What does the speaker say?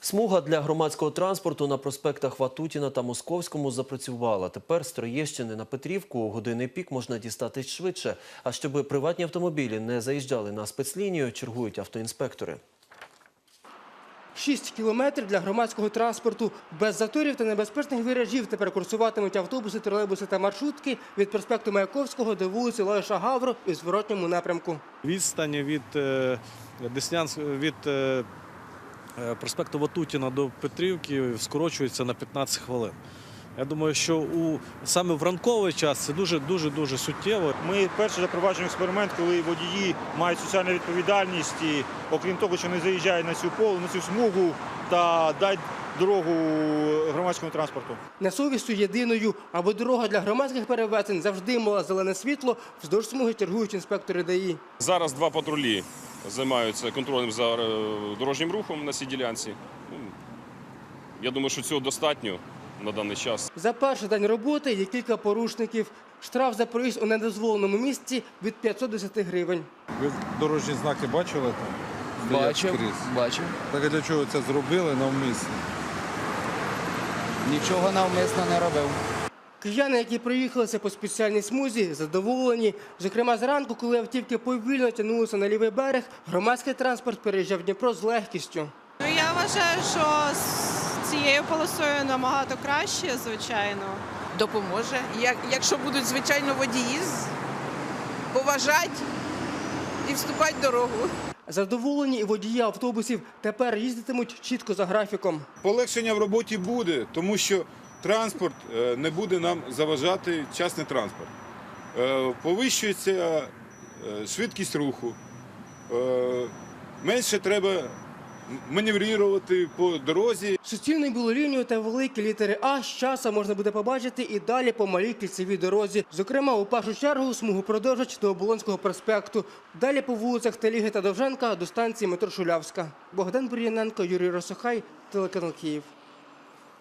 Смуга для громадського транспорту на проспектах Ватутіна та Московському запрацювала. Тепер з Троєщини на Петрівку у години пік можна дістатись швидше. А щоб приватні автомобілі не заїжджали на спецлінію, чергують автоінспектори. 6 кілометрів для громадського транспорту. Без заторів та небезпечних виражів тепер курсуватимуть автобуси, тролейбуси та маршрутки від проспекту Маяковського до вулиці Лоїша Гавро і зворотньому напрямку. Відстань від е, Деснянськ від е, проспекту Ватутіна до Петрівки скорочується на 15 хвилин. Я думаю, що у саме в ранковий час це дуже дуже дуже суттєво. Ми перше запроваджуємо експеримент, коли водії мають соціальну відповідальність, і, окрім того, що не заїжджають на цю поле, на цю смугу та дають дорогу громадському транспорту. Не совістю єдиною, аби дорога для громадських перевезень завжди мала зелене світло, вздовж смуги чергують інспектори ДАІ. Зараз два патрулі займаються контролем за е, дорожнім рухом на цій ділянці. Ну, Я думаю, що цього достатньо на даний час. За перший день роботи є кілька порушників. Штраф за проїзд у недозволеному місці від 510 гривень. Ви дорожні знаки бачили там? Бачив, бачив. Так а для чого це зробили навмисно? Нічого навмисно не робив. Кияни, які проїхалися по спеціальній смузі, задоволені. Зокрема, зранку, коли автівки повільно тягнулися на лівий берег, громадський транспорт переїжджав Дніпро з легкістю. Ну я вважаю, що з цією полосою набагато краще, звичайно. допоможе. Як, якщо будуть, звичайно, водії поважати і вступати в дорогу. Задоволені і водії автобусів тепер їздитимуть чітко за графіком. Полегшення в роботі буде, тому що транспорт е, не буде нам заважати частний транспорт. Е, Повищується е, швидкість руху, менше треба маневрувати по дорозі. Суцільну білу лінію та великі літери А з часом можна буде побачити і далі по малій кільцевій дорозі. Зокрема, у першу чергу смугу продовжать до Оболонського проспекту. Далі по вулицях Теліги та Довженка до станції метро Шулявська. Богдан Бур'яненко, Юрій Росохай, телеканал Київ.